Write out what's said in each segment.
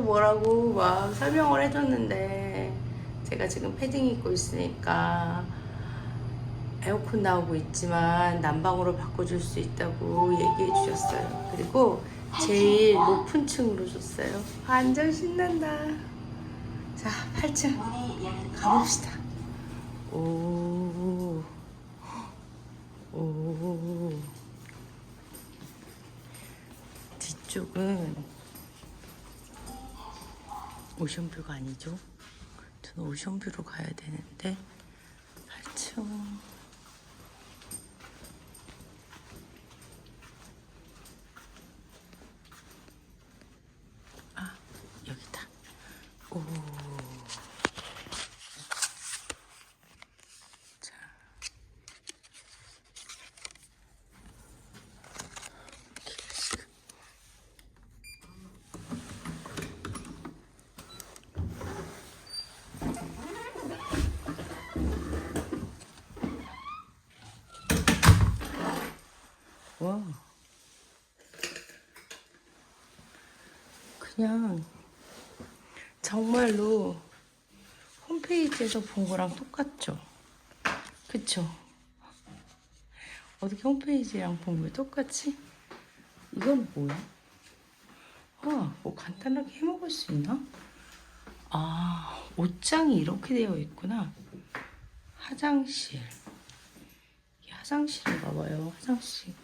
뭐라고 막 설명을 해줬는데 제가 지금 패딩 입고 있으니까 에어컨 나오고 있지만 난방으로 바꿔줄 수 있다고 얘기해 주셨어요. 그리고 제일 높은 층으로 줬어요. 완전 신난다. 자, 8층 가봅시다. 오, 오. 뒤쪽은 오션뷰가 아니죠? 저는 오션뷰로 가야 되는데 8층 그냥 정말로 홈페이지에서 본 거랑 똑같죠? 그쵸? 어떻게 홈페이지랑 본게 똑같지? 이건 뭐야? 아, 뭐 간단하게 해 먹을 수 있나? 아, 옷장이 이렇게 되어 있구나. 화장실. 화장실인가 봐요. 화장실.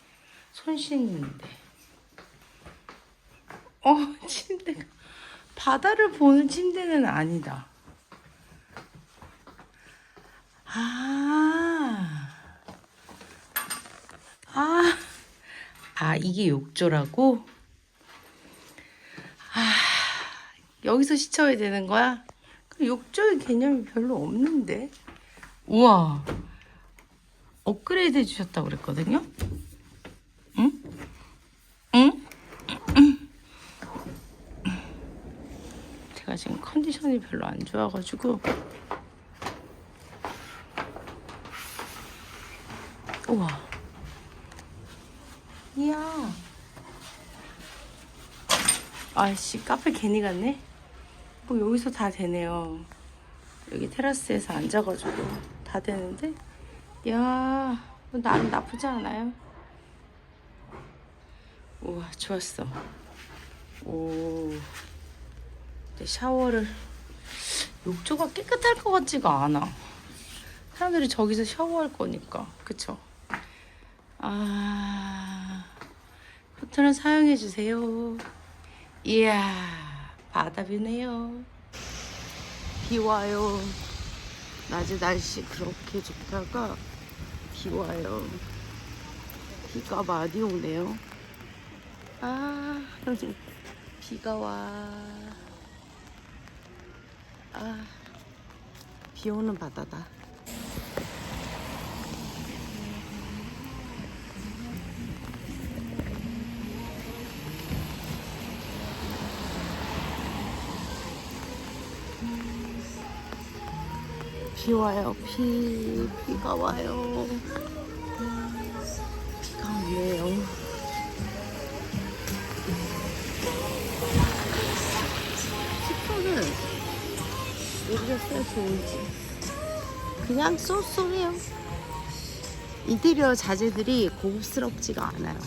손 씻는데. 어, 침대가. 바다를 보는 침대는 아니다. 아. 아. 아, 이게 욕조라고? 아. 여기서 씻어야 되는 거야? 그 욕조의 개념이 별로 없는데. 우와. 업그레이드 해주셨다고 그랬거든요? 응? 응? 제가 지금 컨디션이 별로 안 좋아가지고. 우와. 이야. 아씨, 카페 괜히 갔네? 뭐 여기서 다 되네요. 여기 테라스에서 앉아가지고 다 되는데? 야, 나는 나쁘지 않아요. 우와, 좋았어. 오. 샤워를 욕조가 깨끗할 것 같지가 않아. 사람들이 저기서 샤워할 거니까, 그쵸? 아, 커튼을 사용해 주세요. 이야, 바다뷰네요. 비 와요. 낮에 날씨 그렇게 좋다가 비 와요. 비가 많이 오네요. 아, 비가 와. 아, 비 오는 바다다. 비 와요, 비. 비가 와요. 비가 오네요. 모르겠어요, 좋은지. 그냥 쏘쏘해요. 인테리어 자재들이 고급스럽지가 않아요.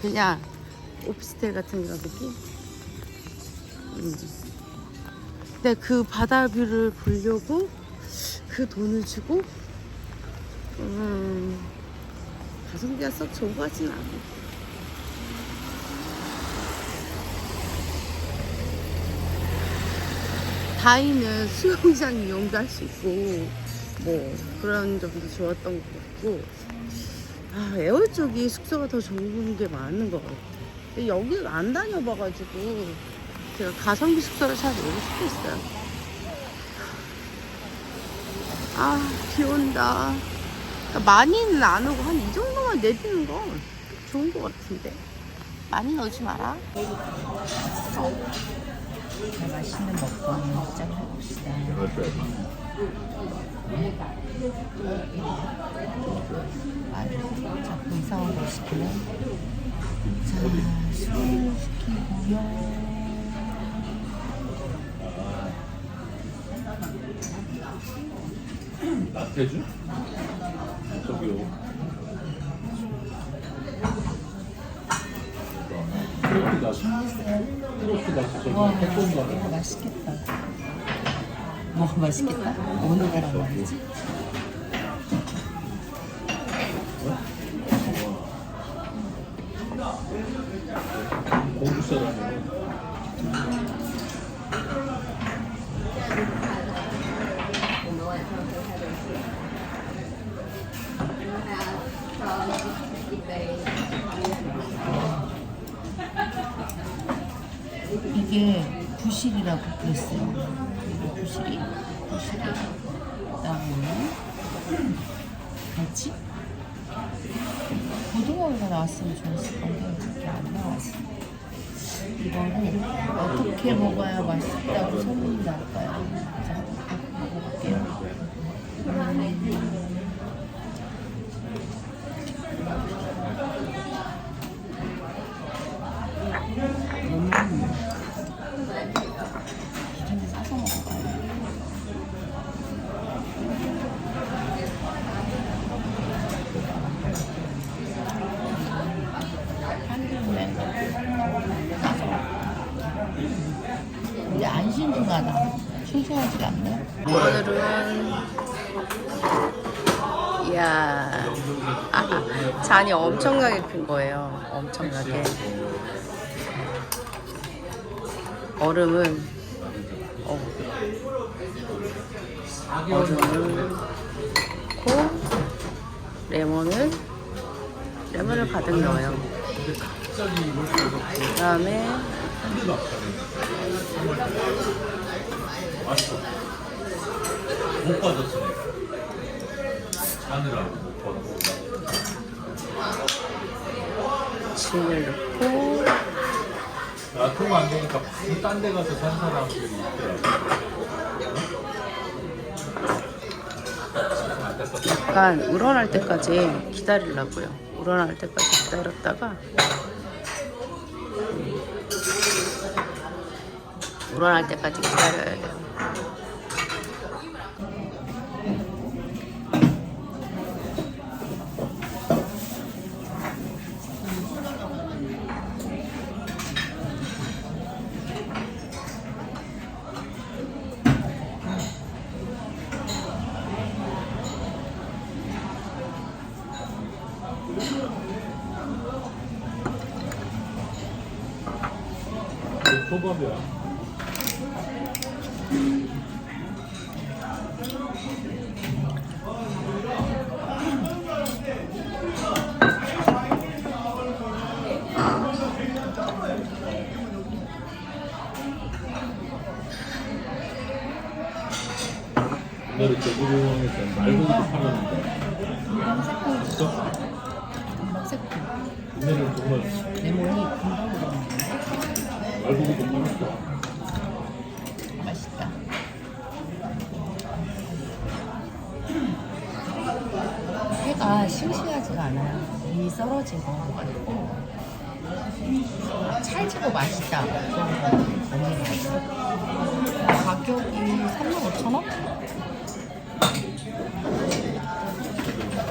그냥 오피스텔 같은 그런 느낌? 음. 근데 그 바다 뷰를 보려고 그 돈을 주고 음, 가성비가 썩 좋은 것 같진 않아. 다이는 수영장 이용도 할 수 있고 뭐 그런 점도 좋았던 것 같고 아 에어 쪽이 숙소가 더 좋은 게 많은 것 같아. 근데 여기를 안 다녀봐가지고 제가 가성비 숙소를 잘 모를 수도 있어요. 아, 비 온다. 많이는 안 오고 한 이 정도만 내리는 건 좋은 것 같은데. 많이 넣지 마라. 잘 맛있는 먹방 먹자고 해봅시다. 말을 자꾸 이상한 걸 시키네. 자, 술을 시키고요. 라떼주? 저기요. 그러니까 트로피가 저기 태권도 맛있겠다. 뭐가 맛있겠다? 어느 나라 말이지? 사람이에요. 이게 부실이라고 그랬어요. 부실이? 부실이. 그다음에 뭐지? 고등어가 나왔으면 좋았을 건데 그게 안 나왔어. 이거는 어떻게 먹어야 맛있다고 소문이 날까요? 자, 먹어볼게요. 음. 음. 엄청나게 큰 거예요. 엄청나게 얼음은 어, 얼음을 넣고 레몬을 레몬을 가득 넣어요. 그 다음에 맛있어. 못 빠졌어. 빠졌어. 진을 넣고 나통 안 되니까 바로 딴 데 가서 산 사람들이 있더라고. 약간 우러날 때까지 기다리려고요. 우러날 때까지 기다렸다가 음, 우러날 때까지 기다려야 돼요. 그 초밥 회가 싱싱하지가 않아요. 거 같고 찰지고 맛있다. 너무 맛있어. 가격이 35,000원?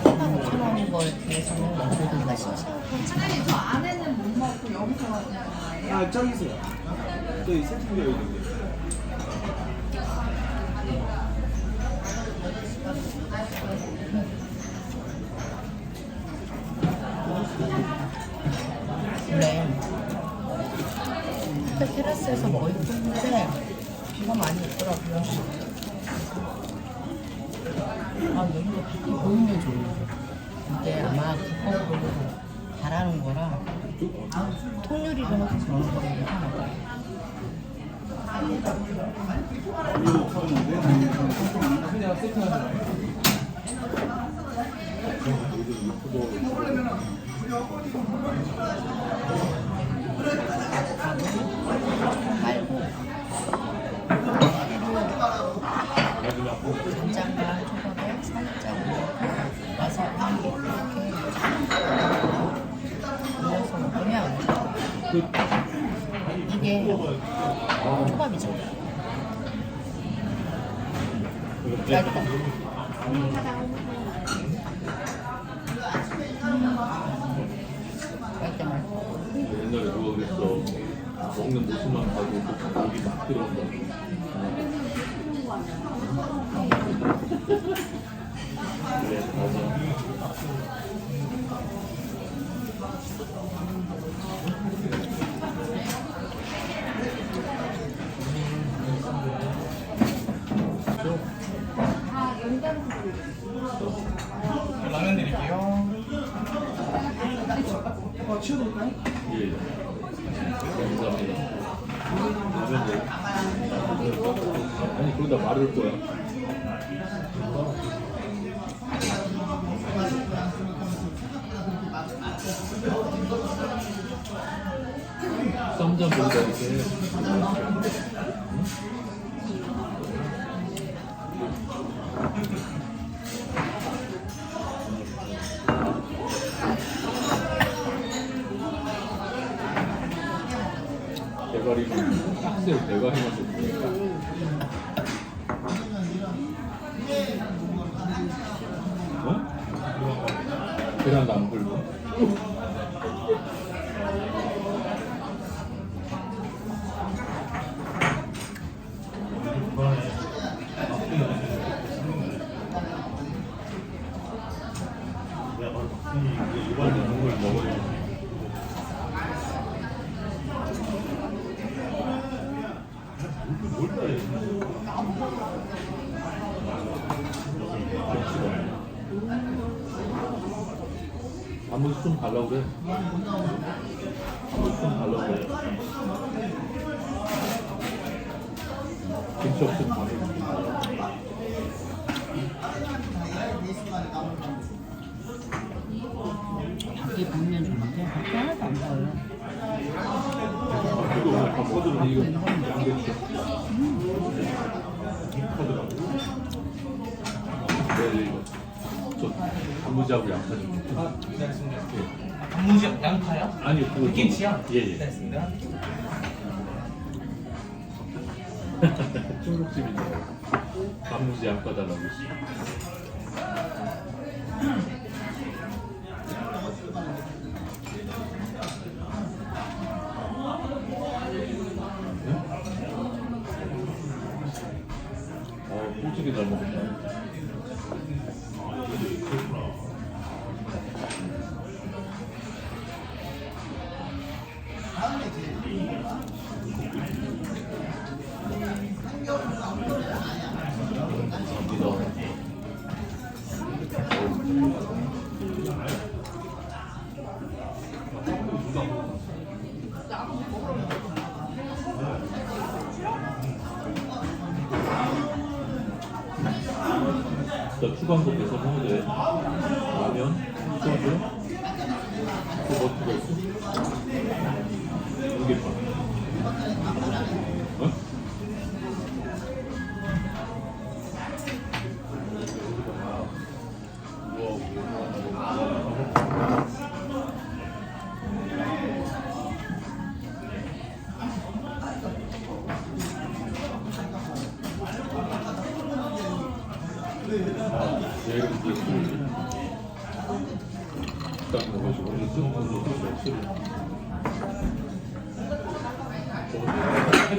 35,000원인 거에 비해서는 말고기가 싱싱하고 저 안에는 못 먹고 여기서 그냥 아 저기 있어요. 저기 세팅되어 있는데. 뭐 입고 있는데 비가 많이 오더라고요. 아 여기가 밖에 보이면 좋네요. 이게 아마 그거로 바라는 거라 통유리로 해서 그런 거를 하나 말고 간장과 초밥에 살짝 와사비 이렇게 올려서 먹으면 이게 초밥이죠. 맛있다. 맛있다. 옛날에 누가 그랬어. 먹는 모습만 봐도 목이 막 들어온다. 그래, 맞아. 라면 드릴게요. 예. 감사합니다. 마를 거야. 쌈장 보다 이렇게. 이번에 국물 먹어요. 아무리 좀 달라고 그래. 아무리 좀 달라고 그래. 김치 없으면 단무지하고 양파 좀. 네, 알겠습니다. 단무지 양파요? 아니, 그거. 김치요? 예, 예. 네, 알겠습니다. 중국집인데. 단무지 양파 달라고. 어, 꿀찌개 잘 먹었다. 감 자, 추가한 계속 먹으면 돼. 라면, 소주, 또 뭐가 있어?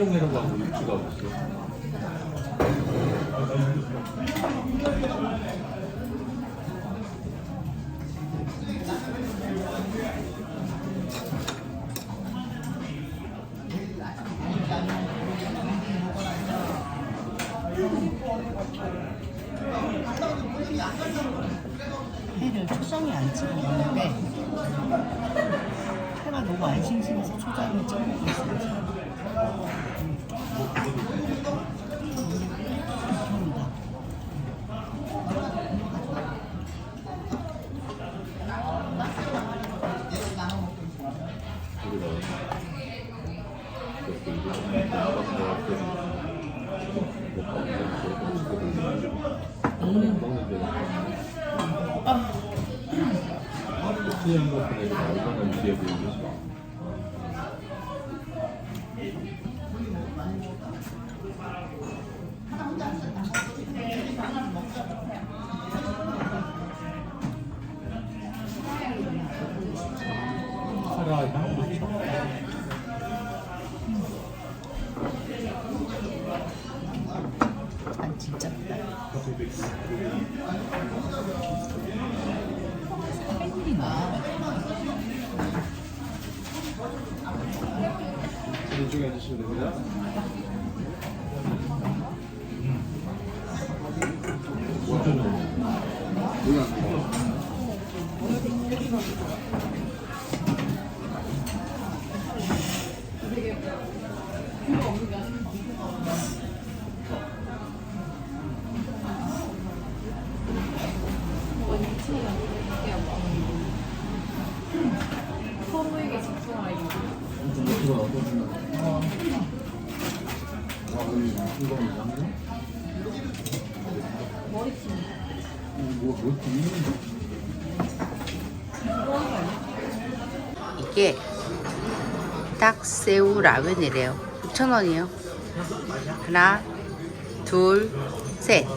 해롱해롱 하고 육수가 없어. 회를 초장에 안 찍어 먹는데 회가 너무 안 싱싱해서 초장에 찍어 먹고 있어요. 좋습니다. 우리가 그렇게 이제 나가서 먹는 먹는 데 수영 같은 애가 얼마나 유리해 보이겠어. 난 됩니 이게 딱새우 라면이래요. 6,000원이에요. 하나, 둘, 셋.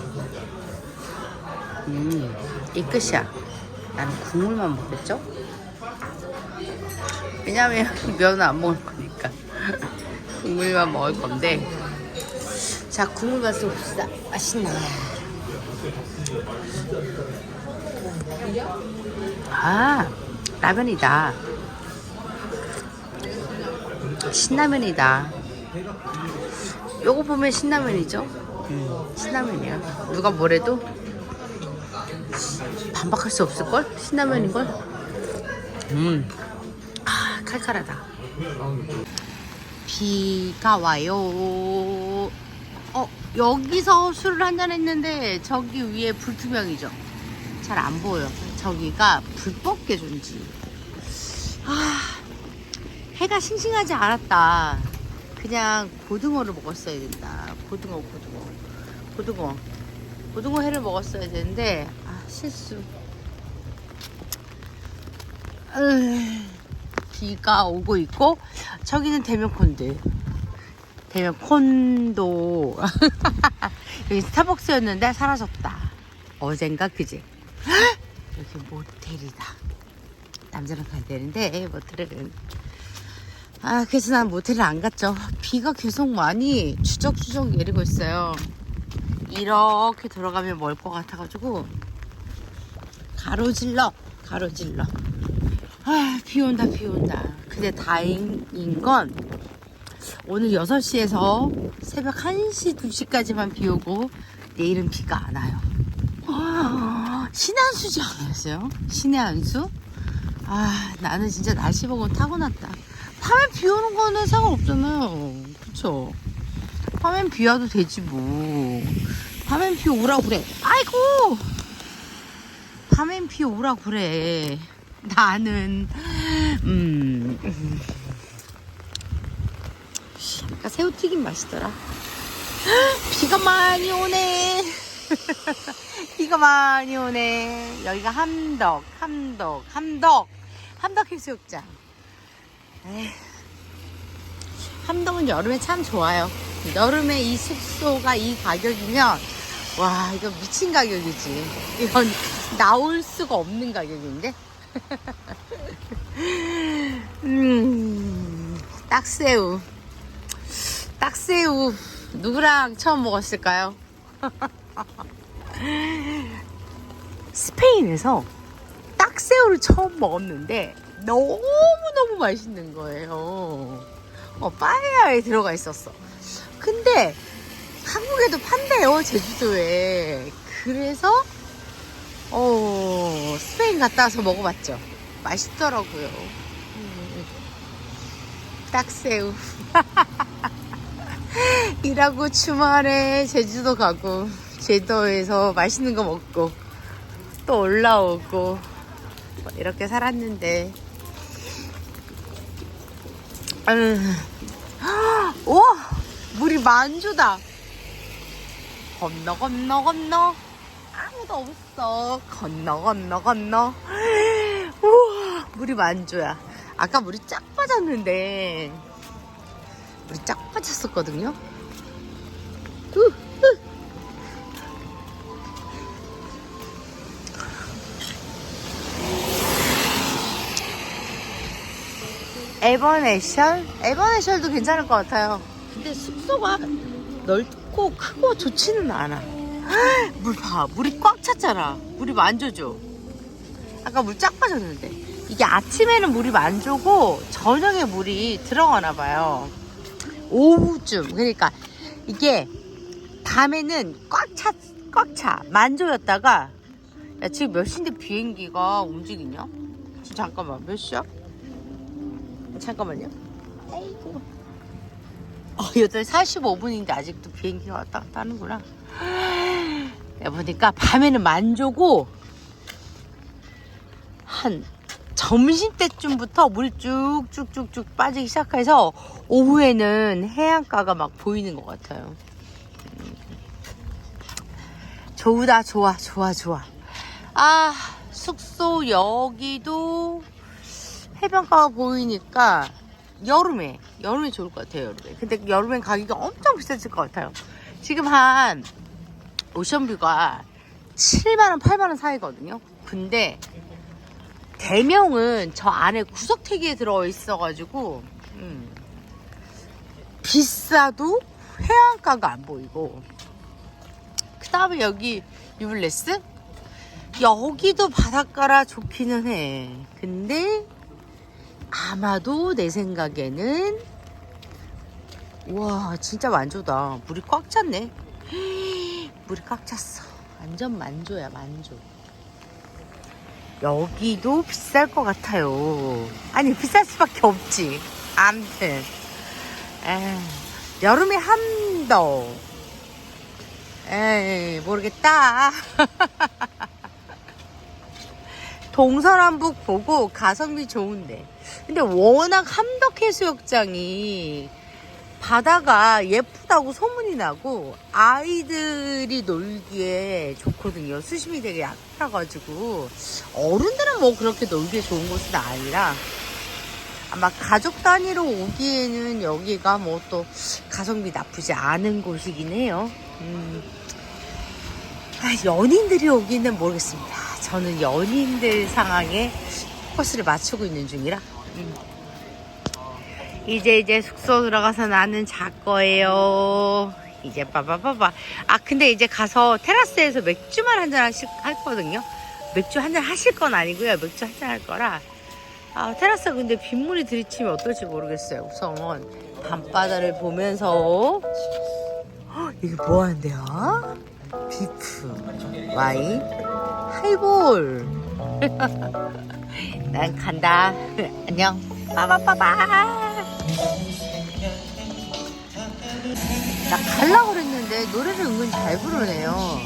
음, 이 끝이야. 나는 국물만 먹겠죠? 왜냐면 면은 안 먹을 거니까. 국물만 먹을 건데. 자, 국물 맛을 봅시다. 맛있나? 아, 라면이다. 신라면이다. 요거 보면 신라면이죠? 음, 신라면이야. 누가 뭐래도 반박할 수 없을걸? 신라면인걸? 음, 아, 칼칼하다. 비가 와요. 어, 여기서 술을 한잔 했는데 저기 위에 불투명이죠? 잘 안 보여. 저기가 불법 개조인지. 아, 해가 싱싱하지 않았다. 그냥 고등어를 먹었어야 된다. 고등어, 고등어. 고등어. 고등어 회를 먹었어야 되는데, 아, 실수. 으, 비가 오고 있고, 저기는 대면 콘드. 대면 콘도. 여기 스타벅스였는데 사라졌다. 어젠가 그제. 여기 모텔이다. 남자랑 가야 되는데 모텔은 아 그래서 난 모텔을 안 갔죠. 비가 계속 많이 추적추적 내리고 있어요. 이렇게 들어가면 멀 것 같아가지고 가로질러 가로질러. 아 비 온다 비 온다. 근데 다행인 건 오늘 6시에서 새벽 1시 2시까지만 비 오고 내일은 비가 안 와요. 아, 신의 한 수지 아니었어요? 신의 한 수? 아 나는 진짜 날씨 보고 타고났다 밤에 비 오는 거는 상관없잖아요. 그쵸? 밤엔 비 와도 되지 뭐. 밤엔 비 오라고 그래. 아이고! 밤엔 비 오라고 그래. 나는. 음. 음. 아까 새우튀김 맛있더라. 비가 많이 오네. 비가 많이 오네. 여기가 함덕, 함덕, 함덕, 함덕 해수욕장. 에휴. 함덕은 여름에 참 좋아요. 여름에 이 숙소가 이 가격이면 와 이거 미친 가격이지. 이건 나올 수가 없는 가격인데. 음, 딱새우, 딱새우 누구랑 처음 먹었을까요? 스페인에서 딱새우를 처음 먹었는데 너무너무 맛있는 거예요. 어, 빠에야에 들어가 있었어. 근데 한국에도 판대요, 제주도에. 그래서 어, 스페인 갔다 와서 먹어봤죠. 맛있더라고요. 음, 딱새우. 일하고 주말에 제주도 가고 제주도에서 맛있는 거 먹고 또 올라오고 뭐 이렇게 살았는데 와 물이 만주다. 건너 건너 건너. 아무도 없어. 건너 건너 건너. 우와 물이 만주야. 아까 물이 쫙 빠졌는데. 물이 쫙 빠졌었거든요. 우, 에버네셜? 에버네셜도 괜찮을 것 같아요. 근데 숙소가 넓고 크고 좋지는 않아. 물 봐. 물이 꽉 찼잖아. 물이 만져줘. 아까 물 쫙 빠졌는데. 이게 아침에는 물이 만져고 저녁에 물이 들어가나 봐요. 오후쯤. 그러니까 이게 밤에는 꽉 차, 꽉 차. 만조였다가 야, 지금 몇 시인데 비행기가 움직이냐? 잠깐만, 몇 시야? 잠깐만요. 아이고. 어, 8시 45분인데 아직도 비행기가 왔다 갔다 하는구나. 야, 보니까 밤에는 만조고, 한 점심 때쯤부터 물이 쭉쭉쭉쭉 빠지기 시작해서 오후에는 해안가가 막 보이는 것 같아요. 음. 좋다, 좋아, 좋아, 좋아. 아, 숙소 여기도 해변가가 보이니까 여름에, 여름에 좋을 것 같아요, 여름에. 근데 여름엔 가격이 엄청 비싸질 것 같아요. 지금 한 오션뷰가 7만원, 8만원 사이거든요. 근데 대명은 저 안에 구석태기에 들어있어가지고, 음, 비싸도 해안가가 안 보이고, 그 다음에 여기 유블레스? 여기도 바닷가라 좋기는 해. 근데 아마도 내 생각에는 와 진짜 만조다. 물이 꽉 찼네. 물이 꽉 찼어. 완전 만조야 만조. 여기도 비쌀 것 같아요. 아니 비쌀 수밖에 없지. 암튼 여름에 함도 에이 모르겠다. 동서남북 보고 가성비 좋은데. 근데 워낙 함덕해수욕장이 바다가 예쁘다고 소문이 나고 아이들이 놀기에 좋거든요. 수심이 되게 얕아가지고 어른들은 뭐 그렇게 놀기에 좋은 곳은 아니라 아마 가족 단위로 오기에는 여기가 뭐 또 가성비 나쁘지 않은 곳이긴 해요. 음. 아, 연인들이 오기는 모르겠습니다. 저는 연인들 상황에 포커스를 맞추고 있는 중이라. 음. 이제 이제 숙소 들어가서 나는 잘 거예요. 이제 빠바바바. 아 근데 이제 가서 테라스에서 맥주만 한잔할 거든요. 맥주 한잔 하실 건 아니고요. 맥주 한잔 할 거라. 아 테라스 근데 빗물이 들이치면 어떨지 모르겠어요. 우선 밤바다를 보면서 헉, 이게 뭐 하는데요? 비프, 와인, 하이볼. 난 간다. 안녕. 빠바빠바. 나 갈라 그랬는데 노래를 은근 잘 부르네요.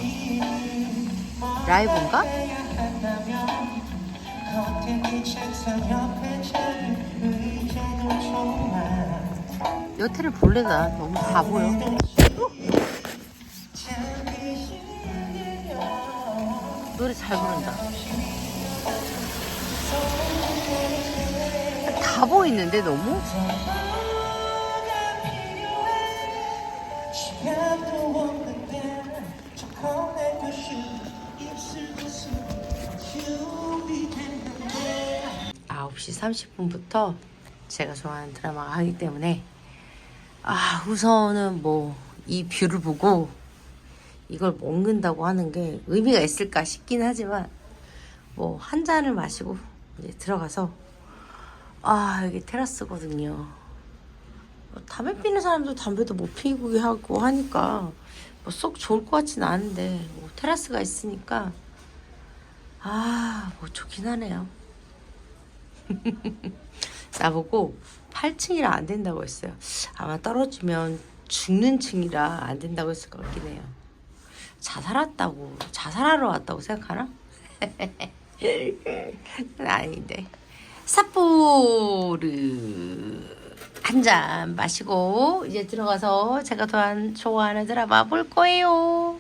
라이브인가? 여태를 볼래 나 너무 바보요. 노래 잘 부른다. 다 보이는데 너무? 아홉 시 30분부터 제가 좋아하는 드라마가 하기 때문에 아 우선은 뭐 이 뷰를 보고 이걸 먹는다고 하는 게 의미가 있을까 싶긴 하지만 뭐 한 잔을 마시고 이제 들어가서 아 여기 테라스거든요. 뭐 담배 피는 사람도 담배도 못 피우게 하고 하니까 뭐 썩 좋을 것 같지는 않은데 뭐 테라스가 있으니까 아 뭐 좋긴 하네요. 나보고 8층이라 안 된다고 했어요. 아마 떨어지면 죽는 층이라 안 된다고 했을 것 같긴 해요. 자살했다고 자살하러 왔다고 생각하나? 아닌데 삿포르 한 잔 마시고 이제 들어가서 제가 더 좋아하는 드라마 볼 거예요.